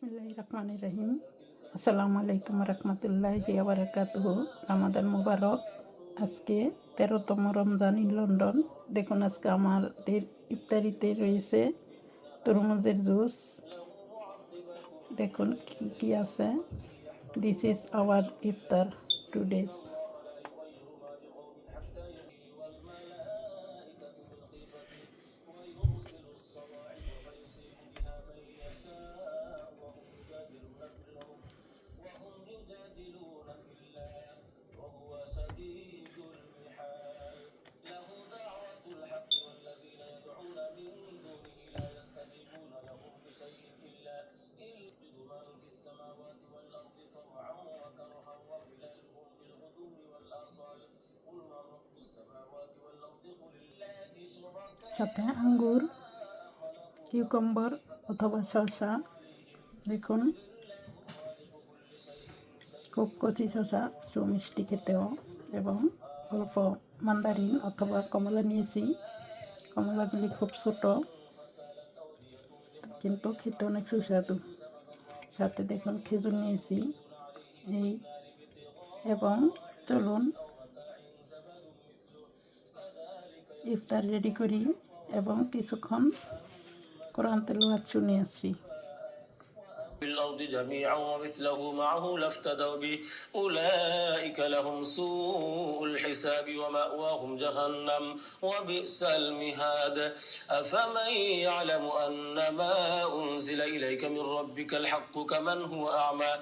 বিসমুল্লাহ রহমান রহিম আসসালামু আলাইকুম রহমতুল্লাহ আবরাকাত রামাদান মুবারক। আজকে তেরোতম রমজান ইন লন্ডন। দেখুন আজকে আমাদের ইফতারিতে রয়েছে তরমুজের জুস। দেখুন কী কী আছে। This is our iftar today's সাথে আঙ্গুর, কিউকাম্বার অথবা শসা, দেখুন। খুব কচি শসা, সুমিষ্টি খেতেও এবং অল্প মান্দারিন অথবা কমলা নিয়েছি। কমলাগুলি খুব ছোট, কিন্তু খেতে অনেক সুস্বাদু। সাথে দেখুন খেজুর নিয়েছি, এই এবং চলুন ইফতার রেডি করি এবং কিছুক্ষণ কোরআন তেলুয়া শুনে আসছি في الأرض جميعا ومثله معه لافتدوا به. أولئك لهم سوء الحساب ومأواهم جهنم وبئس المهاد. أفمن يعلم أن ما أنزل إليك من ربك الحق كمن هو أعمى؟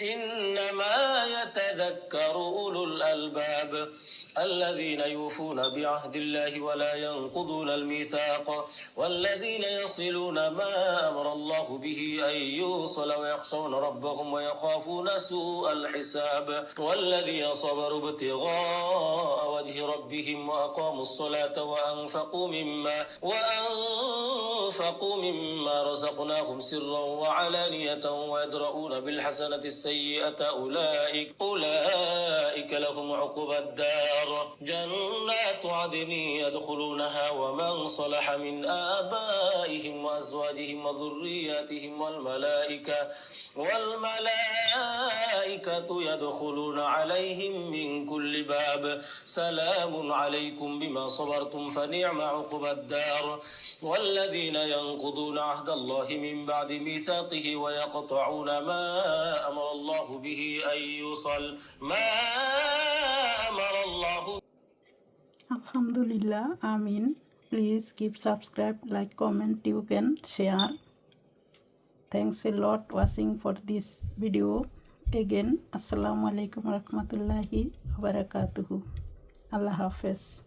إنما يتذكر أولو الألباب الذين يوفون بعهد الله ولا ينقضون الميثاق والذين يصلون ما أمر الله به أن يوصل ويخشون ربهم ويخافون سوء الحساب والذين صبروا ابتغاء وجه ربهم وأقاموا الصلاة وأنفقوا مما وأنفقوا مما رزقناهم سرا وعلانية ويدرؤون بالحسنة السيئة أولئك أولئك لهم عقبى الدار جنات عدن يدخلونها ومن صلح من آبائهم وأزواجهم وذرياتهم والملائكة والملائكة يدخلون عليهم من كل باب. سلام عليكم بما صبرتم فنعم عقبى الدار. والذين ينقضون عهد الله من بعد ميثاقه ويقطعون ما أمر الله به أن يوصل. ما أمر الله Alhamdulillah, Amin. Please keep subscribe, like, comment, you can share. Thanks a lot watching for this video. Again, Assalamu alaikum warahmatullahi wabarakatuh. Allah Hafiz.